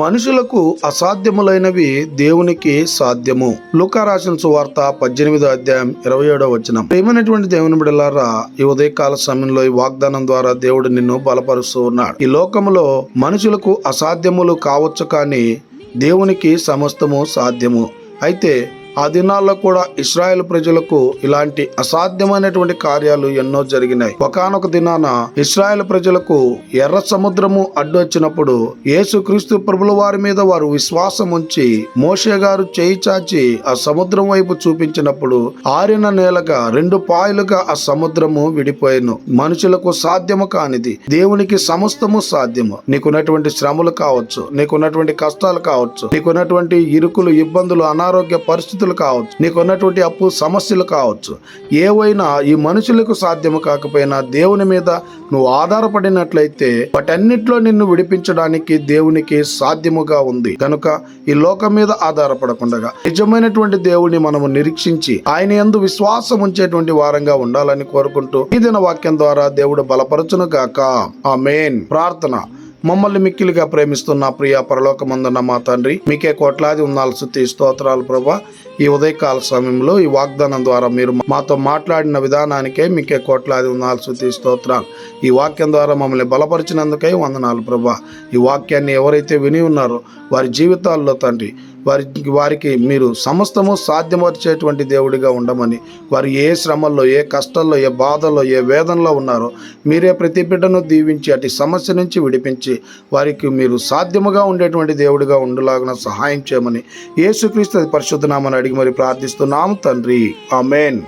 మనుషులకు అసాధ్యములైనవి దేవునికి సాధ్యము. లూకా రాసిన సువార్త పద్దెనిమిదో అధ్యాయం ఇరవై ఏడో వచనం. ప్రేమైనటువంటి దేవుని బిడలారా ఈ ఉదయకాల సమయంలో ఈ వాగ్దానం ద్వారా దేవుడు నిన్ను బలపరుస్తూ ఉన్నాడు. ఈ లోకములో మనుషులకు అసాధ్యములు కావచ్చు కానీ దేవునికి సమస్తము సాధ్యము. అయితే ఆ దినాల్లో కూడా ఇస్రాయెల్ ప్రజలకు ఇలాంటి అసాధ్యమైనటువంటి కార్యాలు ఎన్నో జరిగినాయి. ఒకానొక దినాన ఇస్రాయెల్ ప్రజలకు ఎర్ర సముద్రము అడ్డు వచ్చినప్పుడు యేసుక్రీస్తు ప్రభుల వారి మీద వారు విశ్వాసం ఉంచి మోషే గారు చేయి చాచి ఆ సముద్రం వైపు చూపించినప్పుడు ఆరిన నేలగా రెండు పాయలుగా ఆ సముద్రము విడిపోయాను. మనుషులకు సాధ్యము కానిది దేవునికి సమస్తము సాధ్యము. నీకున్నటువంటి శ్రమలు కావచ్చు నీకున్నటువంటి కష్టాలు కావచ్చు నీకున్నటువంటి ఇరుకులు ఇబ్బందులు అనారోగ్య పరిస్థితులు కావచ్చు నీకున్నటువంటి అప్పు సమస్యలు కావచ్చు ఏవైనా ఈ మనుషులకు సాధ్యము కాకపోయినా దేవుని మీద నువ్వు ఆధారపడినట్లయితే వాటన్నిటిలో నిన్ను విడిపించడానికి దేవునికి సాధ్యముగా ఉంది. కనుక ఈ లోకం మీద ఆధారపడకుండా నిజమైనటువంటి దేవుని మనము నిరీక్షించి ఆయన ఎందు విశ్వాసం ఉంచేటువంటి వారంగా ఉండాలని కోరుకుంటూ ఈ దిన వాక్యం ద్వారా దేవుడు బలపరచును గాక ఆ మెయిన్ ప్రార్థన. మమ్మల్ని మిక్కిలిగా ప్రేమిస్తున్న ప్రియ పరలోకమందున్న మా తండ్రి మీకే కోట్లాది ఉన్నాలు శుద్ధి స్తోత్రాలు ప్రభా. ఈ ఉదయకాల సమయంలో ఈ వాగ్దానం ద్వారా మీరు మాతో మాట్లాడిన విధానానికే మీకే కోట్లాది ఉన్నాలు శుద్ధి స్తోత్రాలు. ఈ వాక్యం ద్వారా మమ్మల్ని బలపరిచినందుకై వందనాలు ప్రభా. ఈ వాక్యాన్ని ఎవరైతే విని ఉన్నారో వారి జీవితాల్లో తండ్రి వారి వారికి మీరు సమస్తము సాధ్యమర్చేటువంటి దేవుడిగా ఉండమని వారు ఏ శ్రమల్లో ఏ కష్టాల్లో ఏ బాధల్లో ఏ వేదనలో ఉన్నారో మీరే ప్రతి బిడ్డను దీవించి అటు సమస్య నుంచి విడిపించి వారికి మీరు సాధ్యముగా ఉండేటువంటి దేవుడిగా ఉండలాగిన సహాయం చేయమని యేసుక్రీస్తు పరిశుద్ధనామని అడిగి మరి ప్రార్థిస్తున్నాము తండ్రి. ఆమెన్.